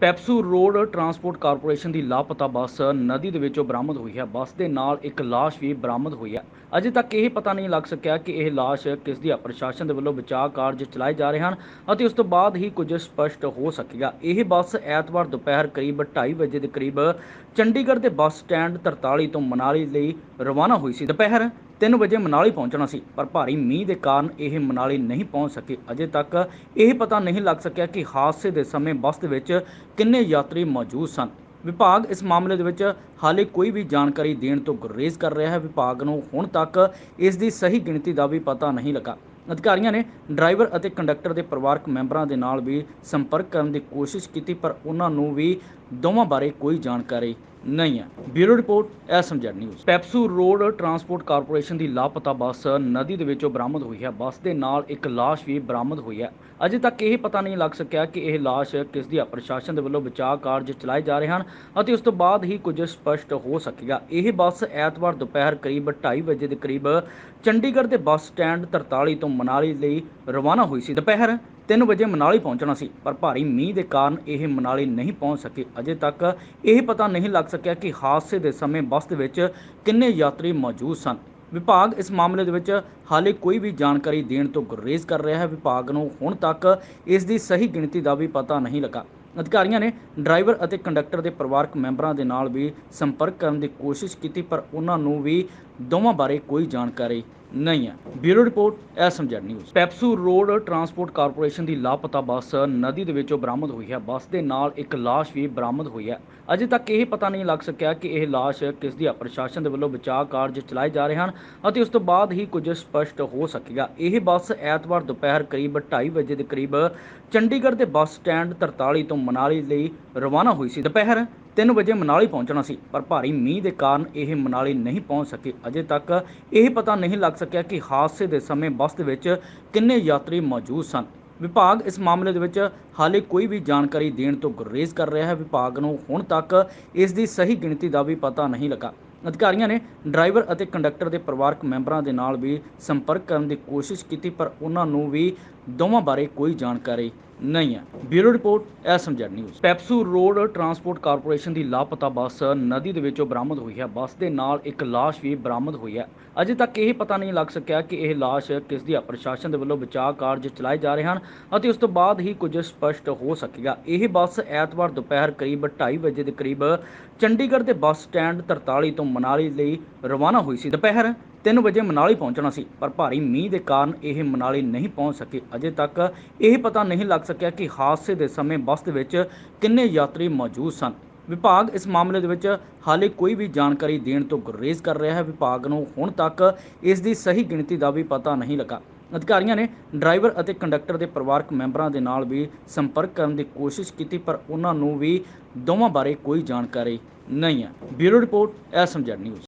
PEPSU road transport corporation ਦੀ ਲਾਪਤਾ bus ਨਦੀ ਦੇ ਵਿੱਚੋਂ ਬਰਾਮਦ ਹੋਈ ਹੈ। ਬੱਸ ਦੇ ਨਾਲ ਇੱਕ ਲਾਸ਼ ਵੀ ਬਰਾਮਦ ਹੋਈ ਹੈ। ਅਜੇ ਤੱਕ ਇਹ ਪਤਾ ਨਹੀਂ ਲੱਗ ਸਕਿਆ ਕਿ ਇਹ ਲਾਸ਼ ਕਿਸ ਦੀ ਹੈ ਪ੍ਰਸ਼ਾਸਨ ਦੇ ਵੱਲੋਂ ਬਚਾਅ ਕਾਰਜ ਚਲਾਏ ਜਾ ਰਹੇ ਹਨ ਅਤੇ ਉਸ ਤੋਂ ਬਾਅਦ ਹੀ ਕੁਝ ਸਪਸ਼ਟ ਹੋ ਸਕੇਗਾ ਇਹ ਬੱਸ ਐਤਵਾਰ ਦੁਪਹਿਰ ਕਰੀਬ 2:30 ਵਜੇ ਦੇ ਕਰੀਬ ਚੰਡੀਗੜ੍ਹ ਦੇ ਬੱਸ ਸਟੈਂਡ 43 ਤੋਂ ਮਨਾਲੀ ਲਈ ਰਵਾਨਾ ਹੋਈ ਸੀ। ਦੁਪਹਿਰ 3 ਵਜੇ ਮਨਾਲੀ ਪਹੁੰਚਣਾ ਸੀ, ਪਰ ਭਾਰੀ ਮੀਂਹ ਦੇ ਕਾਰਨ ਇਹ ਮਨਾਲੀ ਨਹੀਂ ਪਹੁੰਚ ਸਕੀ। ਅਜੇ ਤੱਕ ਇਹ ਪਤਾ ਨਹੀਂ ਲੱਗ ਸਕਿਆ ਕਿ ਹਾਦਸੇ ਦੇ ਸਮੇਂ ਬੱਸ ਦੇ ਵਿੱਚ ਕਿੰਨੇ ਯਾਤਰੀ ਮੌਜੂਦ ਸਨ। ਵਿਭਾਗ ਇਸ ਮਾਮਲੇ ਦੇ ਵਿੱਚ ਹਾਲੇ ਕੋਈ ਵੀ ਜਾਣਕਾਰੀ ਦੇਣ ਤੋਂ ਗੁਰੇਜ਼ ਕਰ ਰਿਹਾ ਹੈ। ਵਿਭਾਗ ਨੂੰ ਹੁਣ ਤੱਕ ਇਸ ਦੀ ਸਹੀ ਗਿਣਤੀ ਦਾ ਵੀ ਪਤਾ ਨਹੀਂ ਲੱਗਾ। ਅਧਿਕਾਰੀਆਂ ਨੇ ਡਰਾਈਵਰ ਅਤੇ ਕੰਡਕਟਰ ਦੇ ਪਰਿਵਾਰਕ ਮੈਂਬਰਾਂ ਦੇ ਨਾਲ ਵੀ ਸੰਪਰਕ ਕਰਨ ਦੀ ਕੋਸ਼ਿਸ਼ ਕੀਤੀ, ਪਰ ਉਹਨਾਂ ਨੂੰ ਵੀ ਦੋਵਾਂ ਬਾਰੇ ਕੋਈ ਜਾਣਕਾਰੀ ਨਹੀਂ ਹੈ। Bureau report, SMZ news. PEPSU road transport corporation ਦੀ ਲਾਪਤਾ ਬੱਸ ਨਦੀ ਦੇ ਵਿੱਚੋਂ ਬਰਾਮਦ ਹੋਈ ਹੈ। ਬੱਸ ਦੇ ਨਾਲ ਇੱਕ ਲਾਸ਼ ਵੀ ਬਰਾਮਦ ਹੋਈ ਹੈ। ਅਜੇ ਤੱਕ ਇਹ ਪਤਾ ਨਹੀਂ ਲੱਗ ਸਕਿਆ ਕਿ ਇਹ ਲਾਸ਼ ਕਿਸ ਦੀ ਹੈ ਪ੍ਰਸ਼ਾਸਨ ਦੇ ਵੱਲੋਂ ਬਚਾਅ ਕਾਰਜ ਚਲਾਏ ਜਾ ਰਹੇ ਹਨ ਅਤੇ ਉਸ ਤੋਂ ਬਾਅਦ ਹੀ ਕੁਝ ਸਪਸ਼ਟ ਹੋ ਸਕੇਗਾ। ਇਹ ਬੱਸ ਐਤਵਾਰ ਦੁਪਹਿਰ ਕਰੀਬ 2:30 ਵਜੇ ਦੇ ਕਰੀਬ ਚੰਡੀਗੜ੍ਹ ਦੇ ਬੱਸ ਸਟੈਂਡ 43 ਤੋਂ ਮਨਾਲੀ ਲਈ ਰਵਾਨਾ ਹੋਈ ਸੀ। ਦੁਪਹਿਰ 3 ਵਜੇ ਮਨਾਲੀ ਪਹੁੰਚਣਾ ਸੀ, ਪਰ ਭਾਰੀ ਮੀਂਹ ਦੇ ਕਾਰਨ ਇਹ ਮਨਾਲੀ ਨਹੀਂ ਪਹੁੰਚ ਸਕੀ। ਅਜੇ ਤੱਕ ਇਹ ਪਤਾ ਨਹੀਂ ਲੱਗ ਸਕਿਆ ਕਿ ਹਾਦਸੇ ਦੇ ਸਮੇਂ ਬੱਸ ਦੇ ਵਿੱਚ ਕਿੰਨੇ ਯਾਤਰੀ ਮੌਜੂਦ ਸਨ। ਵਿਭਾਗ ਇਸ ਮਾਮਲੇ ਦੇ ਵਿੱਚ ਹਾਲੇ ਕੋਈ ਵੀ ਜਾਣਕਾਰੀ ਦੇਣ ਤੋਂ ਗੁਰੇਜ਼ ਕਰ ਰਿਹਾ ਹੈ। ਵਿਭਾਗ ਨੂੰ ਹੁਣ ਤੱਕ ਇਸ ਦੀ ਸਹੀ ਗਿਣਤੀ ਦਾ ਵੀ ਪਤਾ ਨਹੀਂ ਲੱਗਾ। ਅਧਿਕਾਰੀਆਂ ਨੇ ਡਰਾਈਵਰ ਅਤੇ ਕੰਡਕਟਰ ਦੇ ਪਰਿਵਾਰਕ ਮੈਂਬਰਾਂ ਦੇ ਨਾਲ ਵੀ ਸੰਪਰਕ ਕਰਨ ਦੀ ਕੋਸ਼ਿਸ਼ ਕੀਤੀ, ਪਰ ਉਹਨਾਂ ਨੂੰ ਵੀ ਦੋਵਾਂ ਬਾਰੇ ਕੋਈ ਜਾਣਕਾਰੀ ਨਹੀਂ ਹੈ। Bureau report SMZ news. PEPSU road transport corporation ਦੀ ਲਾਪਤਾ ਬੱਸ ਨਦੀ ਦੇ ਵਿੱਚੋਂ ਬਰਾਮਦ ਹੋਈ ਹੈ। ਬੱਸ ਦੇ ਨਾਲ ਇੱਕ ਲਾਸ਼ ਵੀ ਬਰਾਮਦ ਹੋਈ ਹੈ। ਅਜੇ ਤੱਕ ਇਹ ਪਤਾ ਨਹੀਂ ਲੱਗ ਸਕਿਆ ਕਿ ਇਹ ਲਾਸ਼ ਕਿਸ ਦੀ ਹੈ ਪ੍ਰਸ਼ਾਸਨ ਦੇ ਵੱਲੋਂ ਬਚਾਅ ਕਾਰਜ ਚਲਾਏ ਜਾ ਰਹੇ ਹਨ ਅਤੇ ਉਸ ਤੋਂ ਬਾਅਦ ਹੀ ਕੁਝ ਸਪਸ਼ਟ ਹੋ ਸਕੇਗਾ। ਇਹ ਬੱਸ ਐਤਵਾਰ ਦੁਪਹਿਰ ਕਰੀਬ 2:30 ਵਜੇ ਦੇ ਕਰੀਬ ਚੰਡੀਗੜ੍ਹ ਦੇ ਬੱਸ ਸਟੈਂਡ 43 ਤੋਂ ਮਨਾਲੀ ਲਈ ਰਵਾਨਾ ਹੋਈ ਸੀ। ਦੁਪਹਿਰ 3 ਵਜੇ ਮਨਾਲੀ ਪਹੁੰਚਣਾ ਸੀ, ਪਰ ਭਾਰੀ ਮੀਂਹ ਦੇ ਕਾਰਨ ਇਹ ਮਨਾਲੀ ਨਹੀਂ ਪਹੁੰਚ ਸਕੀ। ਅਜੇ ਤੱਕ ਇਹ ਪਤਾ ਨਹੀਂ ਲੱਗ ਸਕਿਆ ਕਿ ਹਾਦਸੇ ਦੇ ਸਮੇਂ ਬੱਸ ਦੇ ਵਿੱਚ ਕਿੰਨੇ ਯਾਤਰੀ ਮੌਜੂਦ ਸਨ। ਵਿਭਾਗ ਇਸ ਮਾਮਲੇ ਦੇ ਵਿੱਚ ਹਾਲੇ ਕੋਈ ਵੀ ਜਾਣਕਾਰੀ ਦੇਣ ਤੋਂ ਗੁਰੇਜ਼ ਕਰ ਰਿਹਾ ਹੈ। ਵਿਭਾਗ ਨੂੰ ਹੁਣ ਤੱਕ ਇਸ ਦੀ ਸਹੀ ਗਿਣਤੀ ਦਾ ਵੀ ਪਤਾ ਨਹੀਂ ਲੱਗਾ। ਅਧਿਕਾਰੀਆਂ ਨੇ ਡਰਾਈਵਰ ਅਤੇ ਕੰਡਕਟਰ ਦੇ ਪਰਿਵਾਰਕ ਮੈਂਬਰਾਂ ਦੇ ਨਾਲ ਵੀ ਸੰਪਰਕ ਕਰਨ ਦੀ ਕੋਸ਼ਿਸ਼ ਕੀਤੀ, ਪਰ ਉਹਨਾਂ ਨੂੰ ਵੀ ਦੋਵਾਂ ਬਾਰੇ ਕੋਈ ਜਾਣਕਾਰੀ ਨਹੀਂ ਹੈ। Bureau report, SMZ news. PEPSU road transport corporation ਦੀ ਲਾਪਤਾ ਬੱਸ ਨਦੀ ਦੇ ਵਿੱਚੋਂ ਬਰਾਮਦ ਹੋਈ ਹੈ। ਬੱਸ ਦੇ ਨਾਲ ਇੱਕ ਲਾਸ਼ ਵੀ ਬਰਾਮਦ ਹੋਈ ਹੈ। ਅਜੇ ਤੱਕ ਇਹ ਪਤਾ ਨਹੀਂ ਲੱਗ ਸਕਿਆ ਕਿ ਇਹ ਲਾਸ਼ ਕਿਸ ਦੀ ਹੈ ਪ੍ਰਸ਼ਾਸਨ ਦੇ ਵੱਲੋਂ ਬਚਾਅ ਕਾਰਜ ਚਲਾਏ ਜਾ ਰਹੇ ਹਨ ਅਤੇ ਉਸ ਤੋਂ ਬਾਅਦ ਹੀ ਕੁਝ ਸਪਸ਼ਟ ਹੋ ਸਕੇਗਾ। ਇਹ ਬੱਸ ਐਤਵਾਰ ਦੁਪਹਿਰ ਕਰੀਬ 2:30 ਵਜੇ ਦੇ ਕਰੀਬ ਚੰਡੀਗੜ੍ਹ ਦੇ ਬੱਸ ਸਟੈਂਡ 43 ਤੋਂ ਮਨਾਲੀ ਲਈ ਰਵਾਨਾ ਹੋਈ ਸੀ। ਦੁਪਹਿਰ 3 ਵਜੇ ਮਨਾਲੀ ਪਹੁੰਚਣਾ ਸੀ, ਪਰ ਭਾਰੀ ਮੀਂਹ ਦੇ ਕਾਰਨ ਇਹ ਮਨਾਲੀ ਨਹੀਂ ਪਹੁੰਚ ਸਕੀ। ਅਜੇ ਤੱਕ ਇਹ ਪਤਾ ਨਹੀਂ ਲੱਗ ਸਕਿਆ ਕਿ ਹਾਦਸੇ ਦੇ ਸਮੇਂ ਬੱਸ ਦੇ ਵਿੱਚ ਕਿੰਨੇ ਯਾਤਰੀ ਮੌਜੂਦ ਸਨ। ਵਿਭਾਗ ਇਸ ਮਾਮਲੇ ਦੇ ਵਿੱਚ ਹਾਲੇ ਕੋਈ ਵੀ ਜਾਣਕਾਰੀ ਦੇਣ ਤੋਂ ਗੁਰੇਜ਼ ਕਰ ਰਿਹਾ ਹੈ। ਵਿਭਾਗ ਨੂੰ ਹੁਣ ਤੱਕ ਇਸ ਦੀ ਸਹੀ ਗਿਣਤੀ ਦਾ ਵੀ ਪਤਾ ਨਹੀਂ ਲੱਗਾ। ਅਧਿਕਾਰੀਆਂ ਨੇ ਡਰਾਈਵਰ ਅਤੇ ਕੰਡਕਟਰ ਦੇ ਪਰਿਵਾਰਕ ਮੈਂਬਰਾਂ ਦੇ ਨਾਲ ਵੀ ਸੰਪਰਕ ਕਰਨ ਦੀ ਕੋਸ਼ਿਸ਼ ਕੀਤੀ, ਪਰ ਉਹਨਾਂ ਨੂੰ ਵੀ ਦੋਵਾਂ ਬਾਰੇ ਕੋਈ ਜਾਣਕਾਰੀ ਨਹੀਂ ਹੈ। Bureau report SMZ news.